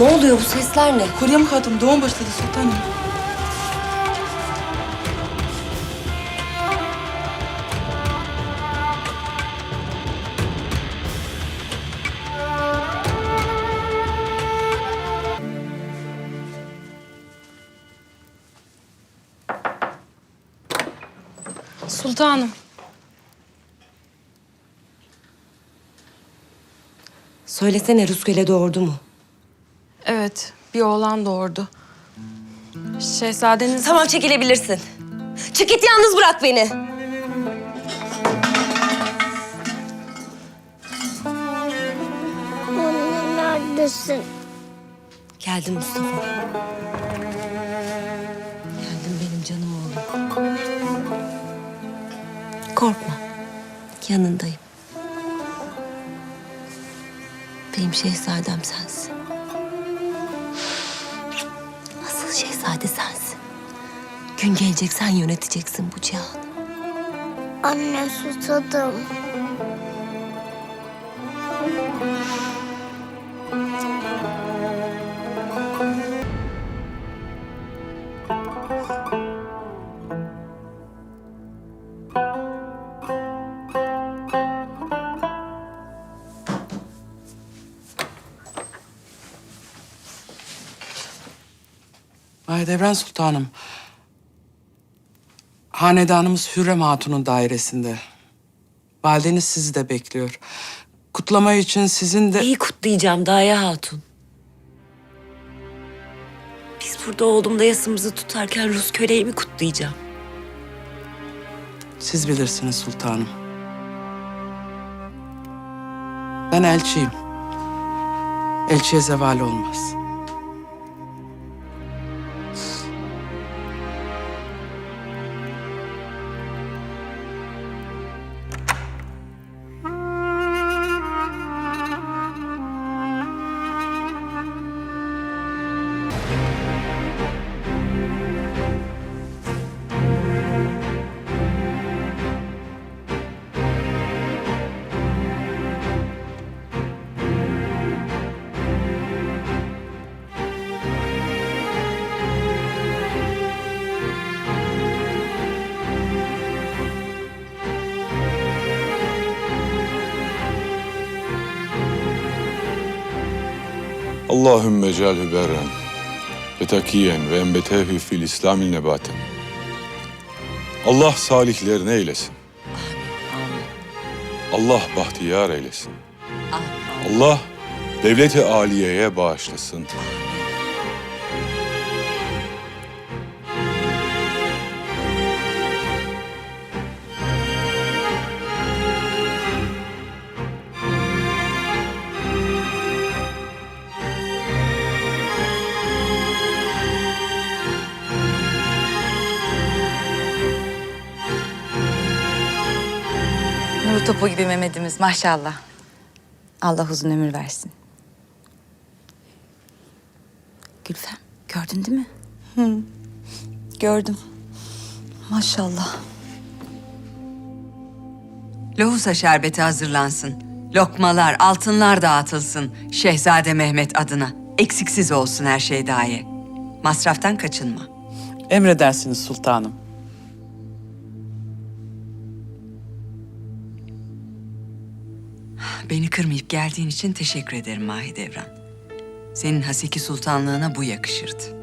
Ne oluyor bu sesler ne? Kuryem Hatun doğum başladı sultanım. Sultanım. Söylesene Ruskele doğurdu mu? Evet, bir oğlan doğurdu. Şehzadeniz... Tamam çekilebilirsin. Çık git yalnız bırak beni. Anne neredesin? Geldim Mustafa. Geldim benim canım oğlum. Korkma. Yanındayım. Benim şehzadem sensin. Asıl şehzade sensin. Gün gelecek sen yöneteceksin bu cihanı. Anne susadım. Mahidevran Sultanım. Hanedanımız Hürrem Hatun'un dairesinde. Valideniz sizi de bekliyor. Kutlama için sizin de... İyi kutlayacağım Daya Hatun. Biz burada oğlumda yasımızı tutarken Rus köleyi mi kutlayacağım? Siz bilirsiniz sultanım. Ben elçiyim. Elçiye zeval olmaz. Allahümme celhü berren ve takiyen ve enbetehü fil islamil nebaten. Allah salihlerine eylesin. Allah bahtiyar eylesin. Allah devleti aliyeye bağışlasın. Nur topu gibi Mehmet'imiz maşallah. Allah uzun ömür versin. Gülfem gördün değil mi? Hı. Gördüm. Maşallah. Lohusa şerbeti hazırlansın. Lokmalar, altınlar dağıtılsın. Şehzade Mehmet adına. Eksiksiz olsun her şey daye. Masraftan kaçınma. Emredersiniz sultanım. Beni kırmayıp geldiğin için teşekkür ederim Mahidevran. Senin haseki sultanlığına bu yakışırdı.